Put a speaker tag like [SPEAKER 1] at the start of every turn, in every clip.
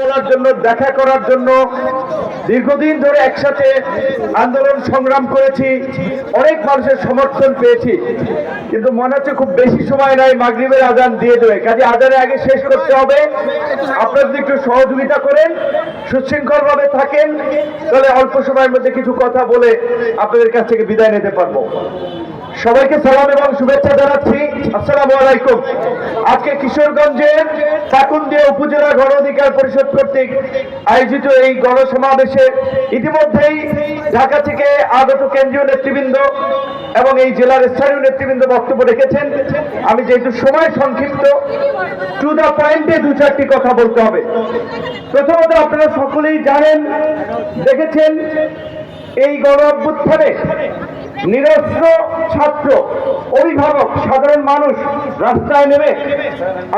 [SPEAKER 1] বলার জন্য দেখা করার জন্য দীর্ঘদিন ধরে একসাথে আন্দোলন সংগ্রাম করেছি, অনেক মানুষের সমর্থন পেয়েছি, কিন্তু মনে হচ্ছে খুব বেশি সময় নাই মাগরিবের আজান দিয়ে দেবে। কাজে আজানের আগে শেষ করতে হবে। আপনারা যদি একটু সহযোগিতা করেন সুশৃঙ্খল ভাবে থাকেন, তাহলে অল্প সময়ের মধ্যে কিছু কথা বলে আপনাদের কাছ থেকে বিদায় নিতে পারব। সবাইকে সালাম এবং শুভেচ্ছা জানাচ্ছি। আসসালামু আলাইকুম। আজকে কিশোরগঞ্জের চাকুন্দিয়া উপজেলা গণ অধিকার পরিষদ কর্তৃক আয়োজিত এই গণসমাবেশে ইতিমধ্যেই ঢাকা থেকে আগত কেন্দ্রীয় নেতৃবৃন্দ এবং এই জেলার স্থানীয় নেতৃবৃন্দ বক্তব্য রেখেছেন। আমি যেহেতু সময় সংক্ষিপ্ত টু দা পয়েন্টে দু চারটি কথা বলতে হবে। প্রথমত আপনারা সকলেই জানেন, দেখেছেন, এই গণ অভ্যুত্থানে নিরস্ত্র ছাত্র, অভিভাবক, সাধারণ মানুষ রাস্তায় নেমে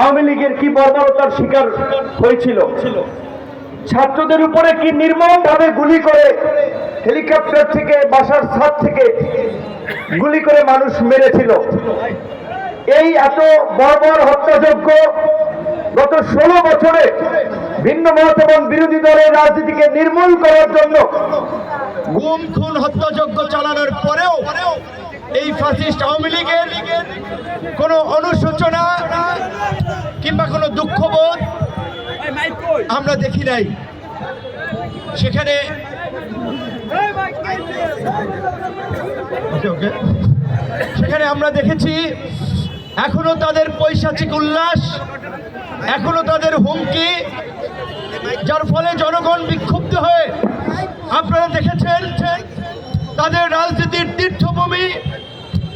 [SPEAKER 1] আওয়ামী লীগের কি বর্বরতার শিকার হয়েছিল? ছাত্রদের উপরে কি নির্মম ভাবে গুলি করে হেলিকপ্টার থেকে, বাসার ছাদ থেকে গুলি করে মানুষ মেরেছিল? এই এত বর্বর হত্যাযজ্ঞ গত ষোলো বছরে ভিন্ন মত এবং বিরোধী দলের রাজনীতিকে নির্মূল করার জন্য
[SPEAKER 2] গুম, খুন, হত্যাযজ্ঞ চালানোর পরেও এই ফাসিস্ট আওয়ামী লীগের কোনো অনুশোচনা কিংবা কোনো দুঃখবোধ আমরা দেখি নাই সেখানে। সেখানে আমরা দেখেছি, এখনও তাদের পৈশাচিক উল্লাস, এখনও তাদের হুমকি, যার ফলে জনগণ বিক্ষুব্ধ হয়ে আপনারা দেখেছেন তাদের রাজনীতির তীর্থভূমি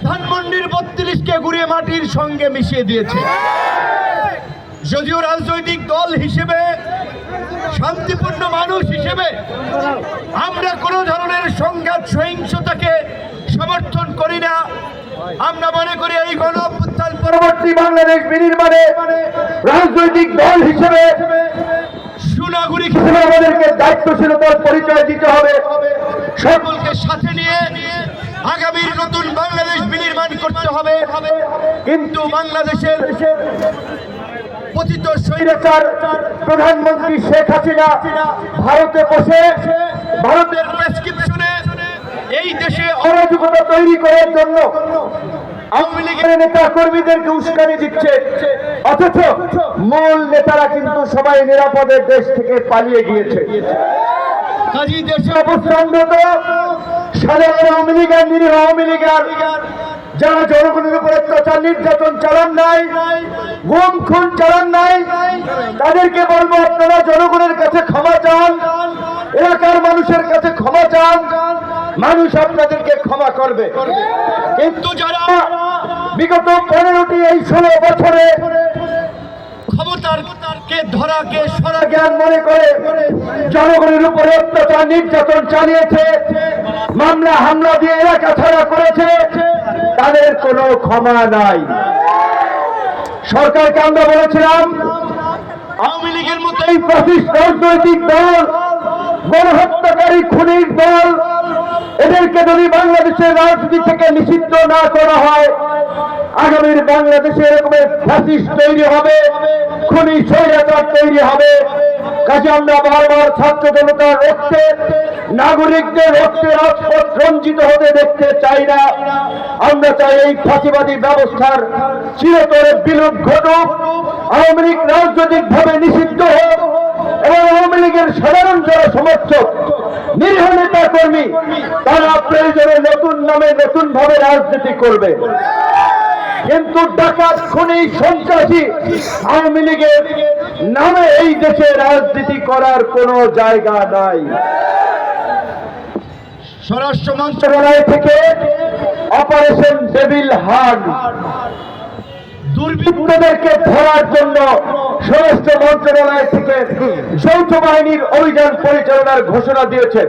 [SPEAKER 2] ধানমন্ডির বত্রিশকে গুড়িয়ে মাটির সঙ্গে মিশিয়ে দিয়েছে যদিও রাজনৈতিক দল হিসেবে, শান্তিপূর্ণ মানুষ হিসেবে, আমরা কোনো ধরনের সংঘাত, সহিংসতাকে সমর্থন করি না। আমরা মনে করি এই গণ
[SPEAKER 1] পরবর্তী বাংলাদেশ বিনির্মাণে রাজনৈতিক দল হিসেবে,
[SPEAKER 2] সুনাগরিক
[SPEAKER 1] হিসেবে আমাদেরকে দায়িত্বশীলতার পরিচয় দিতে হবে। সকল
[SPEAKER 2] সকলকে সাথে নিয়ে আগামীর নতুন বাংলাদেশ বিনির্মাণ করতে হবে। কিন্তু বাংলাদেশের পতিত স্বৈরাচার
[SPEAKER 1] প্রধানমন্ত্রী শেখ হাসিনা ভারতে বসে ভারতের
[SPEAKER 2] প্রেসক্রিপশনে এই দেশে
[SPEAKER 1] অরাজকতা তৈরি করার জন্য
[SPEAKER 2] আওয়ামী লীগের
[SPEAKER 1] নেতা কর্মীদেরকে উস্কানি দিচ্ছে। অথচ মূল নেতারা কিন্তু সবাই নিরাপদে দেশ থেকে পালিয়ে গিয়েছে।
[SPEAKER 2] কাজী দেশে
[SPEAKER 1] অবস্থানরত সাধারণ আওয়ামী লীগের নিরীহ আওয়ামী লীগের যারা জনগণের নির্যাতন চালান নাই, গুম, খুন চালান নাই, তাদেরকে বলব আপনারা জনগণের কাছে ক্ষমা চান, এলাকার মানুষের কাছে ক্ষমা চান, মানুষ আপনাদেরকে ক্ষমা করবে। কিন্তু
[SPEAKER 2] যারা
[SPEAKER 1] বিগত পনেরোটি এই ষোলো বছরে জ্ঞান মনে করে জনগণের উপরে অত্যাচার, নির্যাতন চালিয়েছে, মামলা, হামলা দিয়ে এলাকা ছাড়া করেছে তাদের কোনো ক্ষমা নাই। সরকারকে আমরা বলেছিলাম,
[SPEAKER 2] আওয়ামী লীগের মতো
[SPEAKER 1] এই প্রতিষ্ঠ রাজনৈতিক দল, গণহত্যাকারী খুনির দল, এদেরকে যদি বাংলাদেশের রাজনীতি থেকে নিষিদ্ধ না করা হয়, আগামীর বাংলাদেশে এরকমের ফ্যাসিস্ট তৈরি হবে, খুনি স্বৈরাচার তৈরি হবে কাজে আমরা বারবার ছাত্র জনতার রক্তে, নাগরিকদের রক্তে রঞ্জিত হতে দেখতে চাই না। আমরা চাই এই ফাঁসিবাদী ব্যবস্থার চিরতরে বিলোপ ঘটুক, আওয়ামী লীগ রাজনৈতিকভাবে নিষিদ্ধ হোক এবং আওয়ামী লীগের সাধারণ যারা সমর্থক, নিরীহ নেতা কর্মী তারা প্রয়োজনে নতুন নামে নতুন ভাবে রাজনীতি করবে। কিন্তু ডাকাত, খুনি, সন্ত্রাসী আওয়ামী লীগের নামে এই দেশে রাজনীতি করার কোনো জায়গা নাই।
[SPEAKER 2] স্বরাষ্ট্র মন্ত্রণালয়
[SPEAKER 1] থেকে অপারেশন ডেভিল হার্ট দুর্বৃত্তদেরকে ধরার জন্য স্বরাষ্ট্র মন্ত্রণালয় থেকে যৌথ বাহিনীর অভিযান পরিচালনার ঘোষণা দিয়েছে।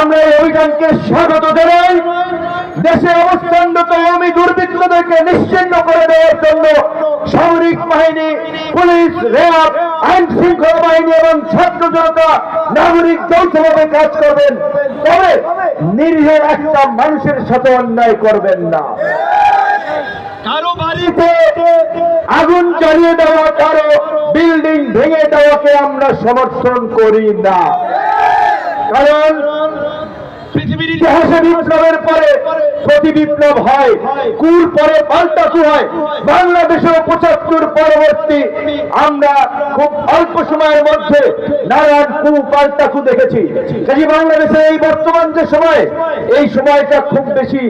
[SPEAKER 1] আমরা এই অভিযানকে স্বাগত জানাই। দেশে অবস্থানরত আওয়ামী দুর্বৃত্তদেরকে নিশ্চিন্ন করে দেওয়ার জন্য সামরিক বাহিনী পুলিশ র্যাব আইন শৃঙ্খলা বাহিনী এবং ছাত্র জনতা নাগরিক যৌথভাবে কাজ করবেন। তবে নিরীহ একটা মানুষের সাথে অন্যায় করবেন না।
[SPEAKER 2] কারও বাড়িতে
[SPEAKER 1] আগুন জ্বালিয়ে দেওয়া কারও বিল্ডিং ভেঙে দেওয়াকে আমরা সমর্থন করি না। কারণ
[SPEAKER 2] পৃথিবীর
[SPEAKER 1] ইতিহাসে বিপ্লবের পরে প্রতি বিপ্লব হয় কুর পরে পাল্টা হয়। বাংলাদেশেও পঁচাত্তর পরবর্তী আমরা খুব অল্প সময়ের মধ্যে নানান কু পাল্টা কু দেখেছি। কাজে বাংলাদেশে এই বর্তমান যে সময়, এই সময়টা খুব বেশি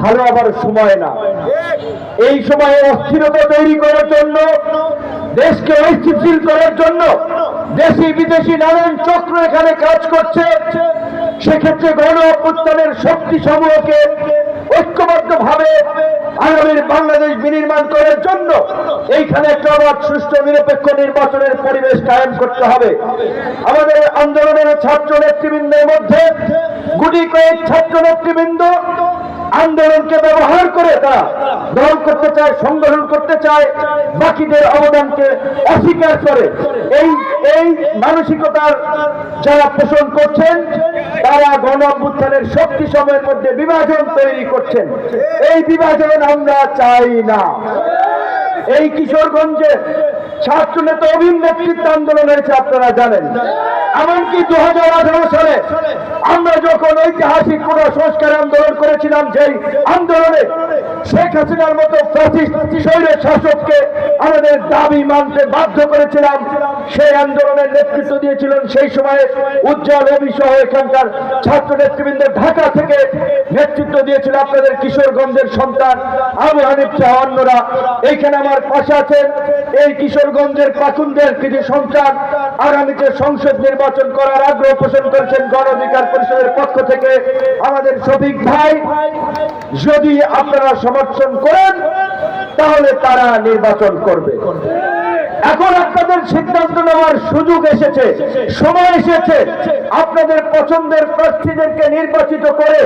[SPEAKER 1] ভালো আবার সময় না। এই সময়ে অস্থিরতা তৈরি করার জন্য, দেশকে ঐতিহ্যশীল করার জন্য দেশি বিদেশি নানান চক্র এখানে কাজ করছে। সেক্ষেত্রে গণ অভ্যুত্থানের শক্তি সমূহকে ঐক্যবদ্ধ ভাবে আগামীর বাংলাদেশ বিনির্মাণ করার জন্য এইখানে একটা অবাধ, সুষ্ঠু, নিরপেক্ষ নির্বাচনের পরিবেশ কায়েম করতে হবে। আমাদের আন্দোলনের ছাত্র নেতৃবৃন্দের মধ্যে গুটি কয়েক ছাত্র নেতৃবৃন্দ আন্দোলনকে ব্যবহার করে তারা দল করতে চায়, সংগঠন করতে চায়, বাকিদের অবদানকে অস্বীকার করে। এই এই মানসিকতার যারা পোষণ করছেন তারা গণ অভ্যুত্থানের শক্তি সময়ের মধ্যে বিভাজন তৈরি করছেন। এই বিভাজন আমরা চাই না। এই কিশোরগঞ্জে ছাত্র নেতা অভিন নেতৃত্ব আন্দোলন হয়েছে, আপনারা জানেন। এমনকি দু হাজার আঠারো সালে আমরা যখন ঐতিহাসিক কোন সংস্কার আন্দোলন করেছিলাম, যেই আন্দোলনে শেখ হাসিনার মতো শাসককে আমাদের দাবি মানতে বাধ্য করেছিলাম সেই আন্দোলনের নেতৃত্ব দিয়েছিলেন সেই সময়ে উজ্জ্বল রবি সহ এখানকার ছাত্র নেতৃবৃন্দ ঢাকা থেকে নেতৃত্ব দিয়েছিল আপনাদের কিশোরগঞ্জের সন্তান আবু হানিফ সহ অন্যরা। এইখানে আমার পাশে আছেন এই কিশোরগঞ্জের পাকুনদের কিছু সন্তান। আগামীতে সংসদ নির্বাচন করার আগ্রহ পোষণ করেছেন গণ অধিকার পরিষদের পক্ষ থেকে আমাদের শফিক ভাই, যদি আপনারা সমর্থন করেন, তাহলে তারা নির্বাচন করবে। এখন আপনাদের সিদ্ধান্ত নেওয়ার সুযোগ এসেছে, সময় এসেছে। আপনাদের পছন্দের প্রার্থীদেরকে নির্বাচিত করে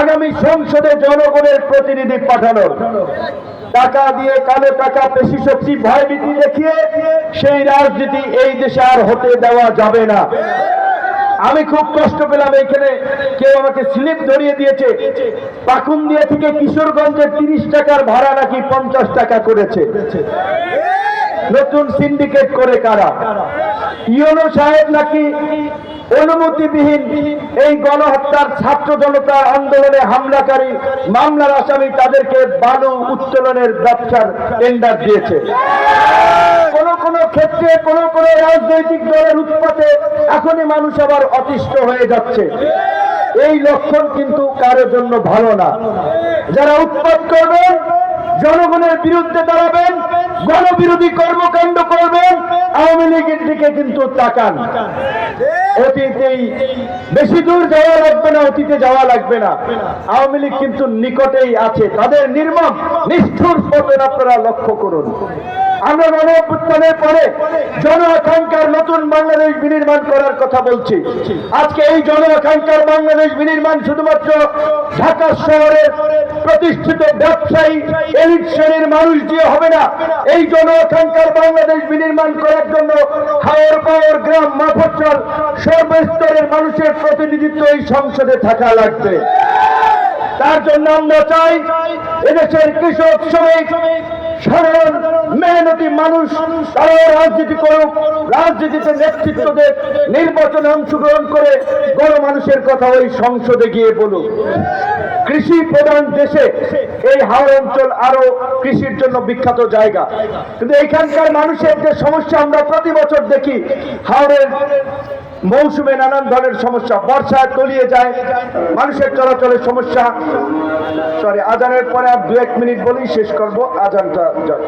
[SPEAKER 1] আগামী সংসদে জনগণের প্রতিনিধি পাঠানোর টাকা দিয়ে কালো টাকা পেশি শক্তি ভয়ভীতি দেখিয়ে সেই রাজনীতি এই দেশে আর হতে দেওয়া যাবে না। আমি খুব কষ্ট পেলাম এখানে। কেউ আমাকে স্লিপ ধরিয়ে দিয়েছে। পাকুন্দিয়া থেকে কিশোরগঞ্জে তিরিশ টাকার ভাড়া নাকি পঞ্চাশ টাকা করেছে। নতুন সিন্ডিকেট করে কারা? ইউনো সাহেব নাকি অনুমতিবিহীন এই গণহত্যার ছাত্র জনতার আন্দোলনে হামলাকারী মামলার আসামি তাদেরকে বালু উত্তোলনের ব্যবসার টেন্ডার দিয়েছে। কোন কোন ক্ষেত্রে, কোন কোন রাজনৈতিক দলের উৎপাতে এখনই মানুষ আবার অতিষ্ঠ হয়ে যাচ্ছে। এই লক্ষণ কিন্তু কারোর জন্য ভালো না। যারা উৎপাত করবেন জনগণের বিরুদ্ধে দাঁড়াবেন গণবিরোধী কর্মকাণ্ড করবেন, আওয়ামী লীগের দিকে কিন্তু তাকান। অতীতেই বেশি দূর যাওয়া লাগবে না, অতীতে যাওয়া লাগবে না। আওয়ামী লীগ কিন্তু নিকটেই আছে। তাদের নির্মম, নিষ্ঠুর পতন আপনারা লক্ষ্য করুন। আমরা গণ অভ্যুত্থানের পরে জন আকাঙ্ক্ষার নতুন বাংলাদেশ বিনির্মাণ করার কথা বলছি। আজকে এই জন আকাঙ্ক্ষার বাংলাদেশ বিনির্মাণ শুধুমাত্র ঢাকা শহরের প্রতিষ্ঠিত ব্যবসায়ী, এলিট শ্রেণির মানুষ দিয়ে হবে না। এই জন আকাঙ্ক্ষার বাংলাদেশ বিনির্মাণ করার জন্য হাওর পাওয়ার গ্রাম মাফচল সর্বস্তরের মানুষের প্রতিনিধিত্ব এই সংসদে থাকা লাগবে। তার জন্য আমরা চাই এদেশের কৃষক, শ্রমিক, সাধারণ, মেহনতি মানুষ তারাও রাজনীতি করুক, রাজনীতিতে নেতৃত্ব দেখ নির্বাচনে অংশগ্রহণ করে গণ মানুষের কথা ওই সংসদে গিয়ে বলুক। কৃষি প্রধান দেশে এই হাওড় অঞ্চল আরও কৃষির জন্য বিখ্যাত জায়গা। কিন্তু এখানকার মানুষের যে সমস্যা, আমরা প্রতি বছর দেখি হাওড়ের মৌসুমে নানান ধরনের সমস্যা। বর্ষা তলিয়ে যায়, মানুষের চলাচলের সমস্যা। সরি আজানের পরে আর দু এক মিনিট বলেই শেষ করব। আজানটা যায়